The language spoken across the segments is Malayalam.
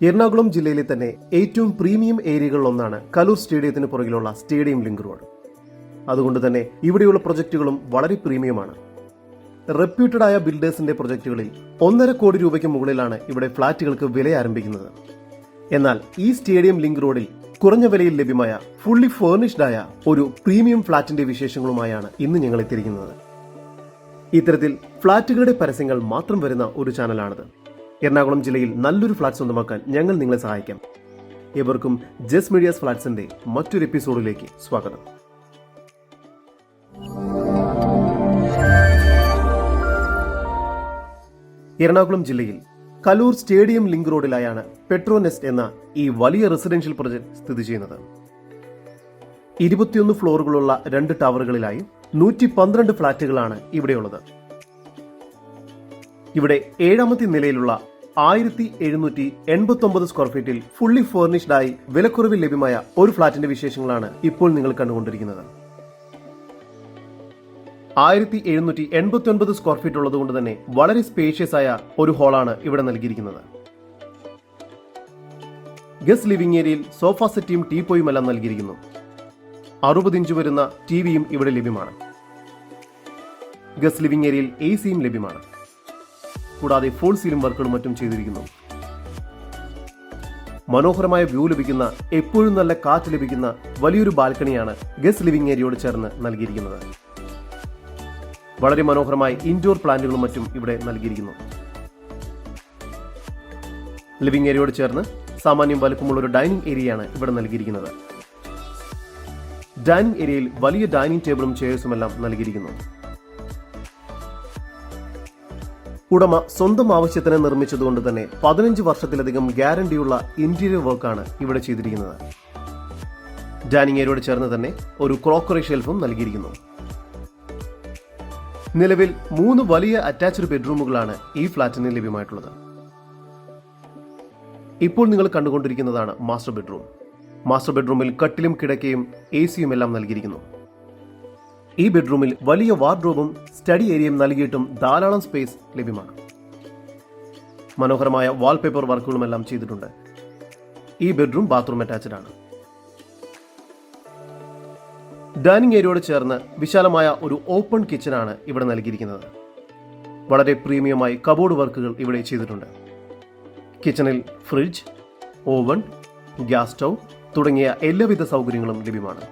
എറണാകുളം ജില്ലയിലെ തന്നെ ഏറ്റവും പ്രീമിയം ഏരിയകളിൽ ഒന്നാണ് കലൂർ സ്റ്റേഡിയത്തിന് പുറകിലുള്ള സ്റ്റേഡിയം ലിങ്ക് റോഡ്. അതുകൊണ്ട് തന്നെ ഇവിടെയുള്ള പ്രൊജക്ടുകളും വളരെ പ്രീമിയമാണ്. റെപ്യൂട്ടഡ് ആയ ബിൽഡേഴ്സിന്റെ പ്രൊജക്ടുകളിൽ ഒന്നര കോടി രൂപയ്ക്ക് മുകളിലാണ് ഇവിടെ ഫ്ളാറ്റുകൾക്ക് വില ആരംഭിക്കുന്നത്. എന്നാൽ ഈ സ്റ്റേഡിയം ലിങ്ക് റോഡിൽ കുറഞ്ഞ വിലയിൽ ലഭ്യമായ ഫുള്ളി ഫേർണിഷ്ഡ് ആയ ഒരു പ്രീമിയം ഫ്ളാറ്റിന്റെ വിശേഷങ്ങളുമായാണ് ഇന്ന് ഞങ്ങൾ എത്തിയിരിക്കുന്നത്. ഇത്തരത്തിൽ ഫ്ളാറ്റുകളുടെ പരസ്യങ്ങൾ മാത്രം വരുന്ന ഒരു ചാനലാണിത്. എറണാകുളം ജില്ലയിൽ നല്ലൊരു ഫ്ളാറ്റ് സ്വന്തമാക്കാൻ ഞങ്ങൾ നിങ്ങളെ സഹായിക്കാം. ഏവർക്കും ജസ് മീഡിയാസ് ഫ്ളാറ്റ്സിന്റെ മറ്റൊരു എപ്പിസോഡിലേക്ക് സ്വാഗതം. എറണാകുളം ജില്ലയിൽ കലൂർ സ്റ്റേഡിയം ലിങ്ക് റോഡിലായാണ് പെട്രോനെസ്റ്റ് എന്ന ഈ വലിയ റെസിഡൻഷ്യൽ പ്രൊജക്ട് സ്ഥിതി ചെയ്യുന്നത്. ഇരുപത്തിയൊന്ന് ഫ്ലോറുകളുള്ള രണ്ട് ടവറുകളിലായി നൂറ്റി പന്ത്രണ്ട് ഫ്ളാറ്റുകളാണ് ഇവിടെയുള്ളത്. ഇവിടെ ഏഴാമത്തെ നിലയിലുള്ള ആയിരത്തി എഴുന്നൂറ്റി എൺപത്തി സ്ക്വയർ ഫീറ്റിൽ ഫുള്ളി ഫേർണിഷ്ഡ് ആയി വിലക്കുറവിൽ ലഭ്യമായ ഒരു ഫ്ളാറ്റിന്റെ വിശേഷങ്ങളാണ് ഇപ്പോൾ നിങ്ങൾ കണ്ടുകൊണ്ടിരിക്കുന്നത്. ആയിരത്തി എഴുന്നൂറ്റി എൺപത്തി ഒൻപത് സ്ക്വയർ ഫീറ്റ് ഉള്ളതുകൊണ്ട് തന്നെ വളരെ സ്പേഷ്യസ് ആയ ഒരു ഹാളാണ് ഇവിടെ നൽകിയിരിക്കുന്നത്. ഗസ്റ്റ് ലിവിംഗ് ഏരിയയിൽ സോഫ സെറ്റിയും ടീപ്പോയും എല്ലാം നൽകിയിരിക്കുന്നു. അറുപത് ഇഞ്ച് വരുന്ന ടി വിയും ഇവിടെ ലഭ്യമാണ്. ഗസ്റ്റ് ലിവിംഗ് ഏരിയയിൽ എ സിയും ലഭ്യമാണ്. കൂടാതെ ഫുൾ സീലിംഗ് വർക്കുകളും മറ്റും ചെയ്തിരിക്കുന്നു. മനോഹരമായ വ്യൂ ലഭിക്കുന്ന എപ്പോഴും നല്ല കാറ്റ് ലഭിക്കുന്ന വലിയൊരു ബാൽക്കണിയാണ് ഗസ്റ്റ് ലിവിംഗ് ഏരിയയോട് ചേർന്ന് നൽകിയിരിക്കുന്നത്. വളരെ മനോഹരമായി ഇൻഡോർ പ്ലാന്റുകളും മറ്റും ഇവിടെ നൽകിയിരിക്കുന്നു. ലിവിംഗ് ഏരിയയോട് ചേർന്ന് സാമാന്യം വലുപ്പമുള്ള ഒരു ഡൈനിങ് ഏരിയയാണ് ഇവിടെ നൽകിയിരിക്കുന്നത്. ഡൈനിങ് ഏരിയയിൽ വലിയ ഡൈനിങ് ടേബിളും ചെയർസും എല്ലാം നൽകിയിരിക്കുന്നു. ഉടമ സ്വന്തം ആവശ്യത്തിന് നിർമ്മിച്ചതുകൊണ്ട് തന്നെ പതിനഞ്ച് വർഷത്തിലധികം ഗ്യാരണ്ടിയുള്ള ഇന്റീരിയർ വർക്കാണ് ഇവിടെ ചെയ്തിരിക്കുന്നത്. ഡൈനിങ് ഏരിയയോട് ചേർന്ന് തന്നെ ഒരു ക്രോക്കറി ഷെൽഫും നൽകിയിരിക്കുന്നു. നിലവിൽ മൂന്ന് വലിയ അറ്റാച്ച്ഡ് ബെഡ്റൂമുകളാണ് ഈ ഫ്ളാറ്റിന് ലഭ്യമായിട്ടുള്ളത്. ഇപ്പോൾ നിങ്ങൾ കണ്ടുകൊണ്ടിരിക്കുന്നതാണ് മാസ്റ്റർ ബെഡ്റൂം. മാസ്റ്റർ ബെഡ്റൂമിൽ കട്ടിലും കിടക്കയും എ സിയും എല്ലാം നൽകിയിരിക്കുന്നു. ഈ ബെഡ്റൂമിൽ വലിയ വാർഡ്രോബും സ്റ്റഡി ഏരിയയും നൽകിയിട്ടും ധാരാളം സ്പേസ് ലഭ്യമാണ്. മനോഹരമായ വാൾപേപ്പർ വർക്കുകളും എല്ലാം ചെയ്തിട്ടുണ്ട്. ഈ ബെഡ്റൂം ബാത്റൂം അറ്റാച്ച്ഡ് ആണ്. ഡൈനിങ് ഏരിയയോട് ചേർന്ന് വിശാലമായ ഒരു ഓപ്പൺ കിച്ചനാണ് ഇവിടെ നൽകിയിരിക്കുന്നത്. വളരെ പ്രീമിയമായി കബോർഡ് വർക്കുകൾ ഇവിടെ ചെയ്തിട്ടുണ്ട്. കിച്ചണിൽ ഫ്രിഡ്ജ് ഓവൺ ഗ്യാസ് സ്റ്റൗ തുടങ്ങിയ എല്ലാവിധ സൗകര്യങ്ങളും ലഭ്യമാണ്.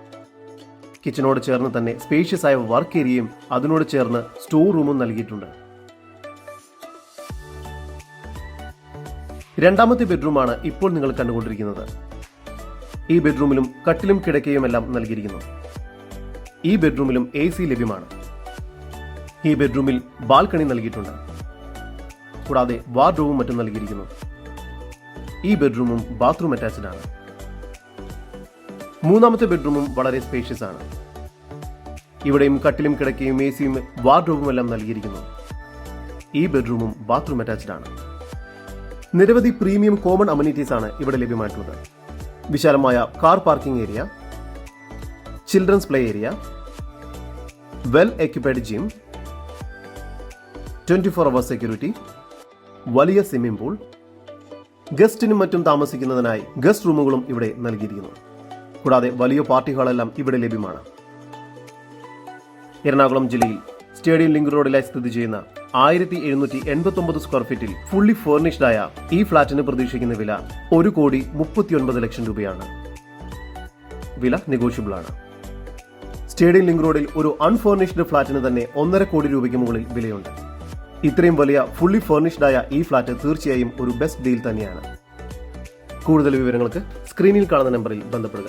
കിച്ചനോട് ചേർന്ന് തന്നെ സ്പേഷ്യസ് ആയ വർക്ക് ഏരിയയും അതിനോട് ചേർന്ന് സ്റ്റോർ റൂമും നൽകിയിട്ടുണ്ട്. രണ്ടാമത്തെ ബെഡ്റൂമാണ് ഇപ്പോൾ നിങ്ങൾ കണ്ടുകൊണ്ടിരിക്കുന്നത്. ഈ ബെഡ്റൂമിലും കട്ടിലും കിടക്കയും എല്ലാം നൽകിയിരിക്കുന്നു. ഈ ബെഡ്റൂമിലും എ സി ലഭ്യമാണ്. ഈ ബെഡ്റൂമിൽ ബാൽക്കണി നൽകിയിട്ടുണ്ട്. കൂടാതെ വാർഡ്രോവും മറ്റും നൽകിയിരിക്കുന്നു. ഈ ബെഡ്റൂമും ബാത്റൂം അറ്റാച്ച്ഡ് ആണ്. മൂന്നാമത്തെ ബെഡ്റൂമും വളരെ സ്പേഷ്യസ് ആണ്. ഇവിടെയും കട്ടിലും കിടക്കയും എ സിയും വാർഡ്രോബും എല്ലാം നൽകിയിരിക്കുന്നു. ഈ ബെഡ്റൂമും ബാത്റൂം അറ്റാച്ച്ഡ് ആണ്. നിരവധി പ്രീമിയം കോമൺ അമ്യൂണിറ്റീസ് ആണ് ഇവിടെ ലഭ്യമായിട്ടുള്ളത്. വിശാലമായ car parking area children's play area well equipped gym twenty four hour security വലിയ സ്വിമ്മിംഗ് പൂൾ ഗസ്റ്റിനും മറ്റും താമസിക്കുന്നതിനായി ഗസ്റ്റ് റൂമുകളും ഇവിടെ നൽകിയിരിക്കുന്നു. കൂടാതെ വലിയ പാർട്ടികളെല്ലാം ഇവിടെ ലഭ്യമാണ്. എറണാകുളം ജില്ലയിൽ സ്റ്റേഡിയം ലിങ്ക് റോഡിലായി സ്ഥിതി ചെയ്യുന്ന ആയിരത്തി എഴുന്നൂറ്റി എൺപത്തി ഒമ്പത് സ്ക്വയർ ഫീറ്റിൽ ഫുള്ളി ആയ ഈ ഫ്ളാറ്റിന് പ്രതീക്ഷിക്കുന്ന വില ഒരു കോടി മുപ്പത്തിയൊൻപത് ലക്ഷം രൂപയാണ്. വില നെഗോഷ്യബിൾ ആണ്. സ്റ്റേഡിയം ലിങ്ക് റോഡിൽ ഒരു അൺഫേർണിഷ്ഡ് ഫ്ളാറ്റിന് തന്നെ ഒന്നര കോടി രൂപയ്ക്ക് മുകളിൽ വിലയുണ്ട്. ഇത്രയും വലിയ ഫുള്ളി ആയ ഈ ഫ്ളാറ്റ് തീർച്ചയായും ഒരു ബെസ്റ്റ് ഡീൽ തന്നെയാണ്. കൂടുതൽ വിവരങ്ങൾക്ക് സ്ക്രീനിൽ കാണുന്ന നമ്പറിൽ ബന്ധപ്പെടുക.